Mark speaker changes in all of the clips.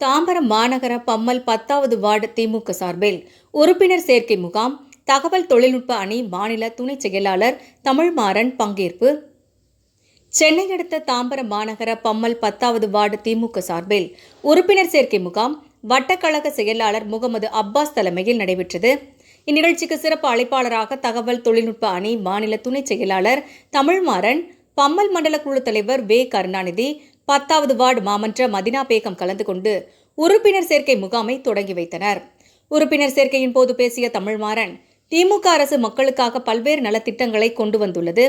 Speaker 1: தாம்பரம் மாநகர பம்மல் பத்தாவது வார்டு திமுக சார்பில் உறுப்பினர் சேர்க்கை முகாம் தகவல் தொழில்நுட்ப அணி மாநில துணைச் செயலாளர் தமிழ்மாறன் பங்கேற்பு. சென்னை அடுத்த தாம்பரம் மாநகர பம்மல் பத்தாவது வார்டு திமுக சார்பில் உறுப்பினர் சேர்க்கை முகாம் வட்டக்கழக செயலாளர் முகமது அப்பாஸ் தலைமையில் நடைபெற்றது. இந்நிகழ்ச்சிக்கு சிறப்பு அழைப்பாளராக தகவல் தொழில்நுட்ப அணி மாநில துணைச் செயலாளர் தமிழ்மாறன் பம்மல் மண்டல குழு தலைவர் வே. கருணாநிதி பத்தாவது வார்டு மாமன்ற மதினா பேகம் கலந்து கொண்டு உறுப்பினர் சேர்க்கை முகாமை தொடங்கி வைத்தனர். உறுப்பினர் சேர்க்கையின் போது பேசிய தமிழ்மாறன் திமுக அரசு மக்களுக்காக பல்வேறு நலத்திட்டங்களை கொண்டு வந்துள்ளது.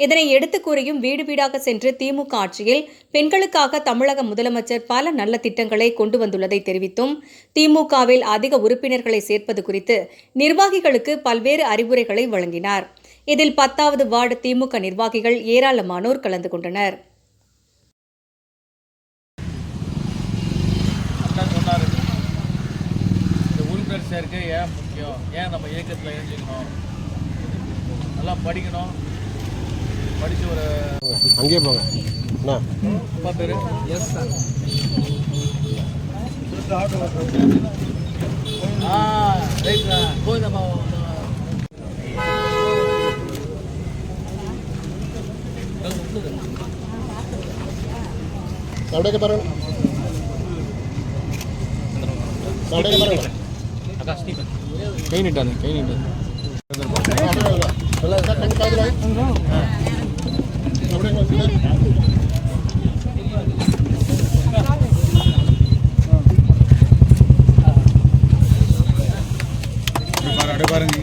Speaker 1: இதனை எடுத்துக் கூறியும் வீடு வீடாக சென்று திமுக ஆட்சியில் பெண்களுக்காக தமிழக முதலமைச்சர் பல நல்ல திட்டங்களை கொண்டு வந்துள்ளதை தெரிவித்தும் திமுகவில் அதிக உறுப்பினர்களை சேர்ப்பது குறித்து நிர்வாகிகளுக்கு பல்வேறு அறிவுரைகளை வழங்கினார். இதில் பத்தாவது வார்டு திமுக நிர்வாகிகள் ஏராளமானோர் கலந்து கொண்டனர்.
Speaker 2: சேர்க்கை ஏன் முக்கியம்? ஏன் நம்ம இயக்கத்தில் இணைஞ்சிக்கணும்? நல்லா படிக்கணும். படித்து ஒரு
Speaker 3: அங்கேயே போங்க அண்ணா
Speaker 2: அப்பா பேர் எஸ் சார் ஆ ரைட் கோவிந்தம்மா
Speaker 3: അവിടെയൊക്കെ പറയണം അവിടെയൊക്കെ പറയണം
Speaker 2: கை நீட்டாது கை நீட்டாது பாருங்க.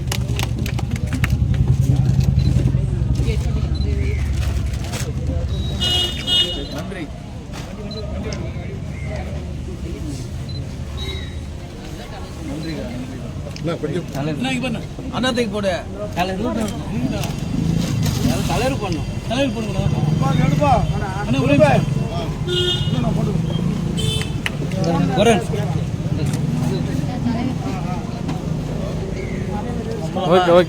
Speaker 2: அண்ணாத்தைக்கு போடு. தலைவர் பண்ணும் தலைவர் பண்ணுங்க ஓகே ஓகே